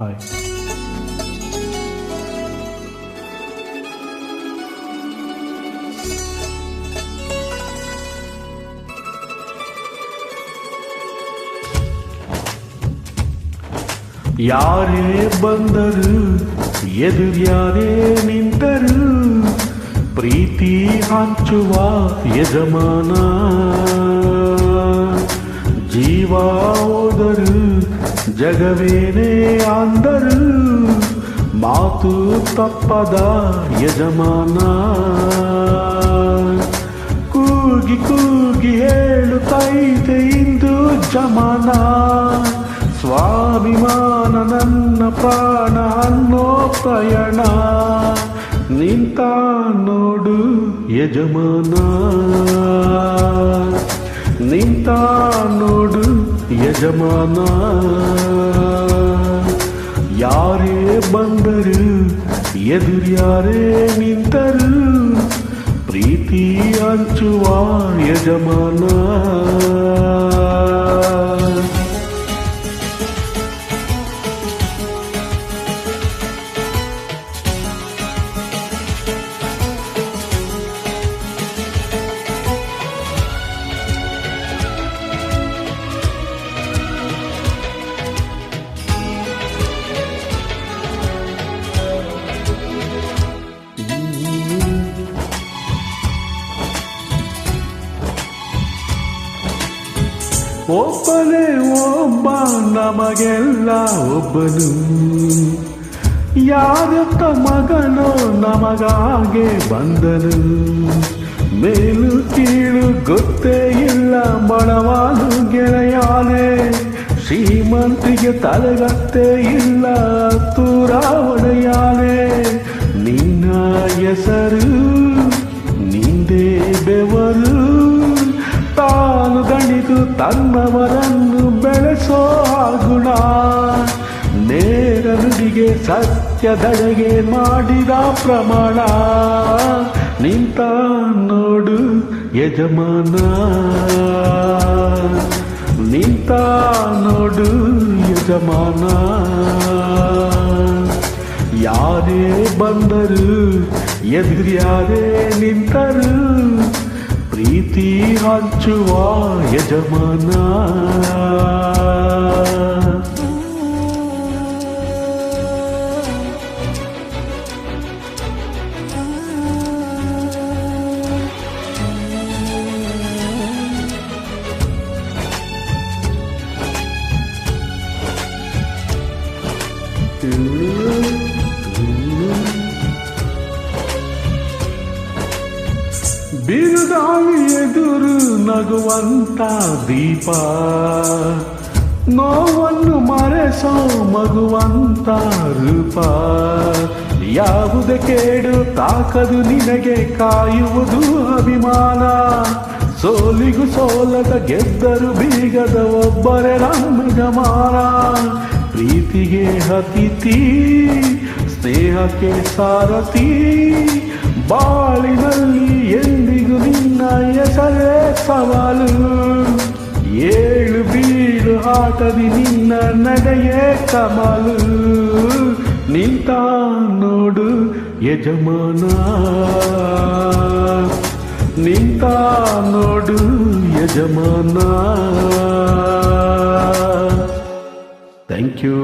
Hi ಯಾರೇ ಬಂದರು ಎದುರ್ಯಾರೇ ನಿಂತರು ಪ್ರೀತಿ ಹಂಚುವ ಯಜಮಾನ ಜೀವ ಹೋದರು ಜಗವೇನೇ ಅಂದರು ಮಾತು ತಪ್ಪದ ಯಜಮಾನ ಕೂಗಿ ಕೂಗಿ ಹೇಳುತ್ತೈತೆ ಇಂದು ಜಮಾನ ಸ್ವಾಭಿಮಾನ ನನ್ನ ಪ್ರಾಣ ಅನ್ನೋ ಪ್ರಯಾಣ ನಿಂತ ನೋಡು ಯಜಮಾನ ನಿಂತ ನೋಡು ಯಜಮಾನ ಯಾರೇ ಬಂದರು ಎದುರ್ಯಾರೇ ನಿಂತರು ಪ್ರೀತಿ ಹಂಚುವ ಯಜಮಾನ. ಒಬ್ಬನೇ ಒಬ್ಬ ನಮಗೆಲ್ಲ ಒಬ್ಬನು. ಯಾರತ್ತ ಮಗನೋ ನಮಗಾಗೆ ಬಂದನು. ಮೇಲು ಕೀಳು ಗೊತ್ತೇ ಇಲ್ಲ ಬಡವಾದು ಗೆಳೆಯಾನೆ. ಶ್ರೀಮಂತಿಗೆ ತಲೆಗತ್ತೆ ಇಲ್ಲ ತೂರ ಒಡೆಯಾನೆ ನಿನ್ನ ಹೆಸರು, ನಿಂದೇ ಬೆವರು. ತಾನು ತನ್ನವರನ್ನು ಬೆಳೆಸೋ ಗುಣ ನೇರ ನುಡಿಗೆ ಸತ್ಯದಡೆಗೆ ಮಾಡಿದ ಪ್ರಮಾಣ. ನಿಂತ ನೋಡು ಯಜಮಾನ. ನಿಂತ ನೋಡು ಯಜಮಾನ. ಯಾರೇ ಬಂದರು ಎದುರ್ಯಾರೇ ನಿಂತರು ಪ್ರೀತಿ ಹಂಚುವ ಯಜಮಾನ ಬಿರುಗಾಳಿ ಎದುರು ನಗುವಂತ ದೀಪ. ನೋವನ್ನು ಮರೆಸೋ ಮಗುವಂತ ರೂಪ. ಯಾವುದೇ ಕೇಡು ತಾಕದು ನಿನಗೆ ಕಾಯುವುದು ಅಭಿಮಾನ. ಸೋಲಿಗು ಸೋಲದ ಗೆದ್ದರು ಬೀಗದ ಒಬ್ಬರೇ ಗಮಾನ ಪ್ರೀತಿಗೆ ಅತಿಥಿ, ಸ್ನೇಹಕ್ಕೆ ಸಾರತಿ ಬಾಳಿನಲ್ಲಿ ಎಂದಿಗೂ ನಿನ್ನ ಹೆಸರೇ ಸವಾಲು ಏಳು ಬೀಳು ಆಟದಿ ನಿನ್ನ ನಡೆಯೇ ಕಮಲು ನಿಂತ ನೋಡು ಯಜಮಾನ ನಿಂತ ನೋಡು ಯಜಮಾನ ಥ್ಯಾಂಕ್ ಯು